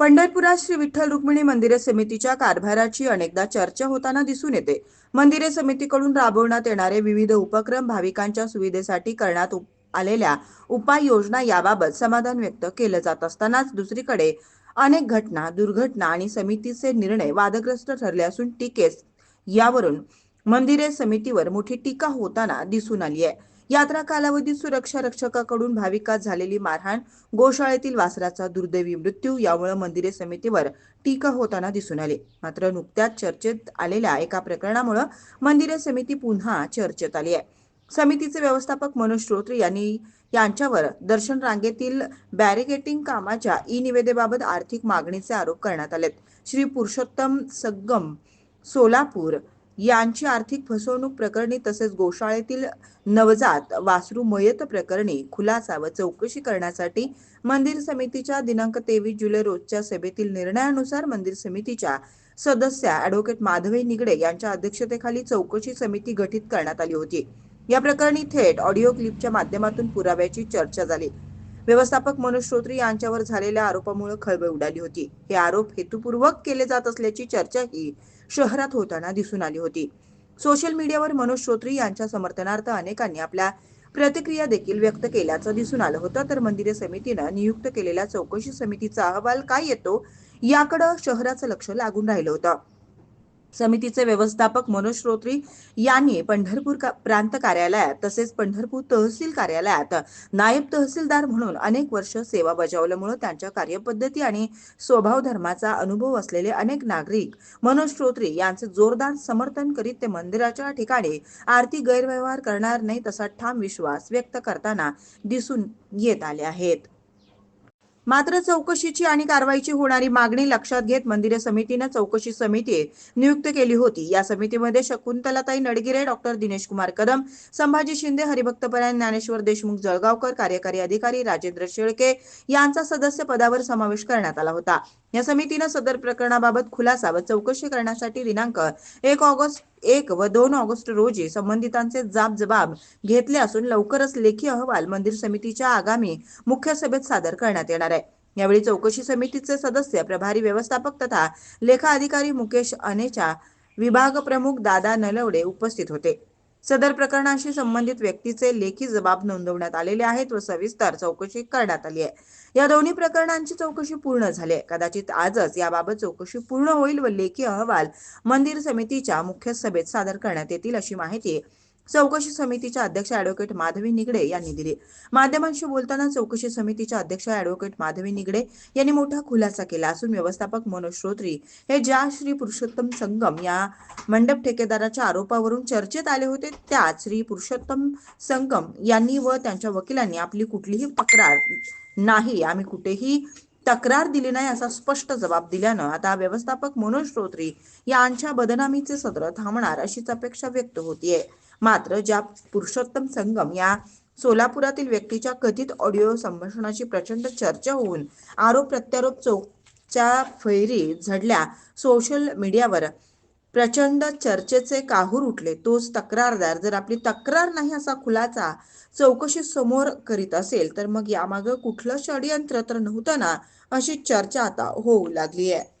पंढरपुरात श्री विठ्ठल रुक्मिणी मंदिरे समितीच्या कारभाराची अनेकदा चर्चा होताना दिसून येते. मंदिरे समितीकडून राबवण्यात येणारे विविध उपक्रम भाविकांच्या सुविधेसाठी करण्यात आलेल्या उपाययोजना याबाबत समाधान व्यक्त केलं जात असतानाच दुसरीकडे अनेक घटना दुर्घटना आणि समितीचे निर्णय वादग्रस्त ठरले असून टीकेस यावरून मंदिरे समितीवर मोठी टीका होताना दिसून आली आहे. यात्रा कालावधीत सुरक्षा रक्षकाकडून भाविकात झालेली मारहाण गोशाळेतील वासराचा दुर्दैवी मृत्यू यामुळे मंदिरे समितीवर टीका होताना दिसून आली. मात्र नुकत्याच चर्चेत आलेल्या एका प्रकरणामुळे मंदिरे समिती पुन्हा चर्चेत आली आहे. समितीचे व्यवस्थापक मनोज श्रोत्री यांनी यांच्यावर दर्शन रांगेतील बॅरिकेटिंग कामाच्या ई निवेदेबाबत आर्थिक मागणीचे आरोप करण्यात आलेत. श्री पुरुषोत्तम सग्गम सोलापूर यांची आर्थिक फसवणूक प्रकरणी तसेच गोशाळेतील नवजात वासरू मयत प्रकरणी खुलासा व चौकशी करण्यासाठी मंदिर समितीच्या दिनांक तेवीस जुलै रोजच्या सभेतील निर्णयानुसार मंदिर समितीच्या सदस्य ॲडव्होकेट माधवी निगडे यांच्या अध्यक्षतेखाली चौकशी समिती गठीत करण्यात आली होती. या प्रकरणी थेट ऑडिओ क्लिपच्या माध्यमातून पुराव्याची चर्चा झाली. व्यवस्थापक मनोज श्रोत्री यांच्यावर झालेल्या आरोपामुळे खळबळ उडाली होती. हे आरोप हेतुपूर्वक केले जात असल्याची चर्चाही शहरात होताना दिसून आली होती. सोशल मीडियावर मनोज श्रोत्री यांच्या समर्थनार्थ अनेकांनी आपल्या प्रतिक्रिया देखील व्यक्त केल्याचं दिसून आलं होतं. तर मंदिरे समितीनं नियुक्त केलेल्या चौकशी समितीचा अहवाल काय येतो याकडं शहराचं लक्ष लागून राहिलं होतं. समितीचे व्यवस्थापक मनोज श्रोत्री यांनी पंढरपूर का- प्रांत कार्यालयात तसेच पंढरपूर तहसील कार्यालयात नायब तहसीलदार म्हणून अनेक वर्ष सेवा बजावल्यामुळे त्यांच्या कार्यपद्धती आणि स्वभाव धर्माचा अनुभव असलेले अनेक नागरिक मनोज श्रोत्री यांचे जोरदार समर्थन करीत ते मंदिराच्या ठिकाणी आर्थिक गैरव्यवहार करणार नाहीत असा ठाम विश्वास व्यक्त करताना दिसून येत आले आहेत. मात्र चौकशीची आणि कारवाईची होणारी मागणी लक्षात घेत मंदिरे समितीनं चौकशी समिती नियुक्त केली होती. या समितीमध्ये शकुंतलाताई नडगिरे डॉक्टर दिनेश कुमार कदम संभाजी शिंदे हरिभक्तपरायण ज्ञानेश्वर देशमुख जळगावकर कार्यकारी अधिकारी राजेंद्र शेळके यांचा सदस्य पदावर समावेश करण्यात आला होता. या समितीनं सदर प्रकरणाबाबत खुलासा व चौकशी करण्यासाठी दिनांक एक ऑगस्ट एक व दोन ऑगस्ट रोजी संबंधितांचे जाब जबाब घेतले असून लवकरच लेखी अहवाल मंदिर समितीच्या आगामी मुख्य सभेत सादर करण्यात येणार आहे. यावेळी चौकशी समितीचे सदस्य प्रभारी व्यवस्थापक तथा लेखा अधिकारी मुकेश अनेचा विभाग प्रमुख दादा नलवडे उपस्थित होते. सदर प्रकरणाशी संबंधित व्यक्तीचे लेखी जबाब नोंदवण्यात आलेले आहेत व सविस्तर चौकशी करण्यात आली आहे. या दोन्ही प्रकरणांची चौकशी पूर्ण झाली आहे. कदाचित आजच याबाबत चौकशी पूर्ण होईल व लेखी अहवाल मंदिर समितीच्या मुख्य सभेत सादर करण्यात येतील अशी माहिती चौकशी समितीच्या अध्यक्ष ऍडव्होकेट माधवी निगडे यांनी दिली. माध्यमांशी बोलताना चौकशी समितीच्या अध्यक्ष ॲडव्होकेट माधवी निगडे यांनी मोठा खुलासा केला असून व्यवस्थापक मनोज श्रोत्री हे ज्या श्री पुरुषोत्तम संगम या मंडप ठेकेदाराच्या आरोपावरून चर्चेत आले होते त्याच श्री पुरुषोत्तम संगम यांनी व त्यांच्या वकिलांनी आपली कुठलीही तक्रार नाही आम्ही कुठेही तक्रार दिली नाही असा स्पष्ट जबाब दिल्यानं आता व्यवस्थापक मनोज श्रोत्री यांच्या बदनामीचे सत्र थांबणार अशीच अपेक्षा व्यक्त होतीये. मात्र ज्या पुरुषोत्तम संगम या सोलापुरातील व्यक्तीच्या कथित ऑडिओ संभाषणाची प्रचंड चर्चा होऊन आरोप प्रत्यारोप चौकच्या फैरी झडल्या. सोशल मीडियावर प्रचंड चर्चेचे काहूर उठले. तोच तक्रारदार जर आपली तक्रार नाही असा खुलासा चौकशी समोर करीत असेल तर मग यामागं कुठलं षडयंत्र तर नव्हतं ना अशी चर्चा आता होऊ लागली आहे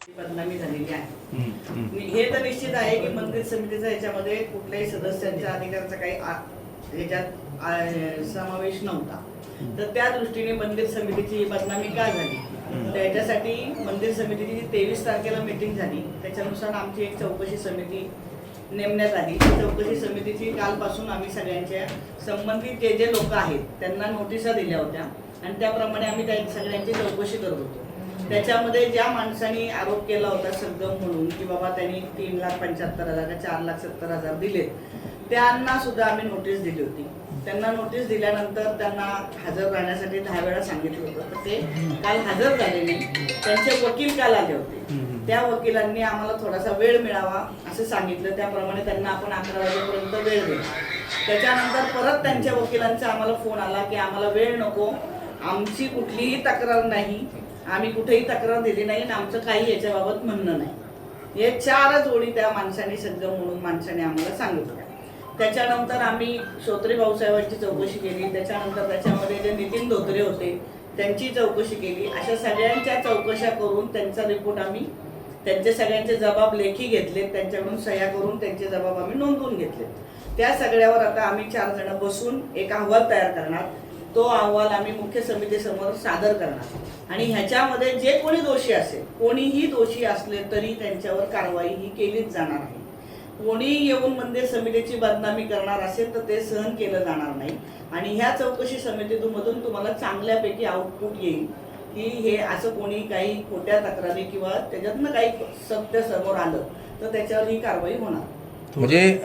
बदनामी झालेली आहे. हे तर निश्चित आहे की मंदिर समितीचा याच्यामध्ये कुठल्याही सदस्यांच्या अधिकाराचा काही याच्यात समावेश नव्हता. तर त्या दृष्टीने मंदिर समितीची बदनामी का झाली? त्याच्यासाठी मंदिर समितीची तेवीस तारखेला मीटिंग झाली त्याच्यानुसार आमची एक चौकशी समिती नेमण्यात आली. चौकशी समितीची कालपासून आम्ही सगळ्यांच्या संबंधित जे जे लोक आहेत त्यांना नोटिसा दिल्या होत्या. आणि त्याप्रमाणे आम्ही त्या सगळ्यांची चौकशी करत होतो. त्याच्यामध्ये ज्या माणसांनी आरोप केला होता सद्गम म्हणून की बाबा त्यांनी तीन लाख पंच्याहत्तर हजार का चार लाख सत्तर हजार दिलेत त्यांना सुद्धा आम्ही नोटीस दिली होती. त्यांना नोटीस दिल्यानंतर त्यांना हजर राहण्यासाठी दहा वेळा सांगितलं होतं. तर ते काल हजर झाले नाही. त्यांचे वकील काल आले होते. त्या वकिलांनी आम्हाला थोडासा वेळ मिळावा असं सांगितलं. त्याप्रमाणे त्यांना आपण अकरा वाजेपर्यंत वेळ दिला. त्याच्यानंतर परत त्यांच्या वकिलांचा आम्हाला फोन आला की आम्हाला वेळ नको. आमची कुठलीही तक्रार नाही. आम्ही कुठेही तक्रार दिली नाही आणि आमचं काही याच्याबाबत म्हणणं नाही. हे चारच ओळी त्या माणसाने सज्जम म्हणून माणसाने आम्हाला सांगितलं. त्याच्यानंतर आम्ही श्रोत्री भाऊसाहेबांची चौकशी केली. त्याच्यानंतर त्याच्यामध्ये जे नितीन धोत्रे होते त्यांची चौकशी केली. अशा सगळ्यांच्या चौकशा करून त्यांचा रिपोर्ट आम्ही त्यांचे सगळ्यांचे जबाब लेखी घेतलेत त्यांच्याकडून सह्या करून त्यांचे जबाब आम्ही नोंदवून घेतलेत त्या सगळ्यावर आता आम्ही चार जण बसून एक अहवाल तयार करणार. तो अहवाल आम्ही मुख्य समितीसमोर सादर करणार. आणि ह्याच्यामध्ये जे कोणी दोषी असेल कोणीही दोषी असले तरी त्यांच्यावर कारवाई ही केलीच जाणार आहे कोणी येऊन मंदिर समितीची बदनामी करणार असेल तर ते सहन केलं जाणार नाही. आणि ह्या चौकशी समितीमधून तुम्हाला चांगल्यापैकी आउटपुट येईल की हे असं कोणी काही खोट्या तक्रारी किंवा त्याच्यातनं काही सत्य समोर आलं तर त्याच्यावर ही कारवाई होणार. म्हणजे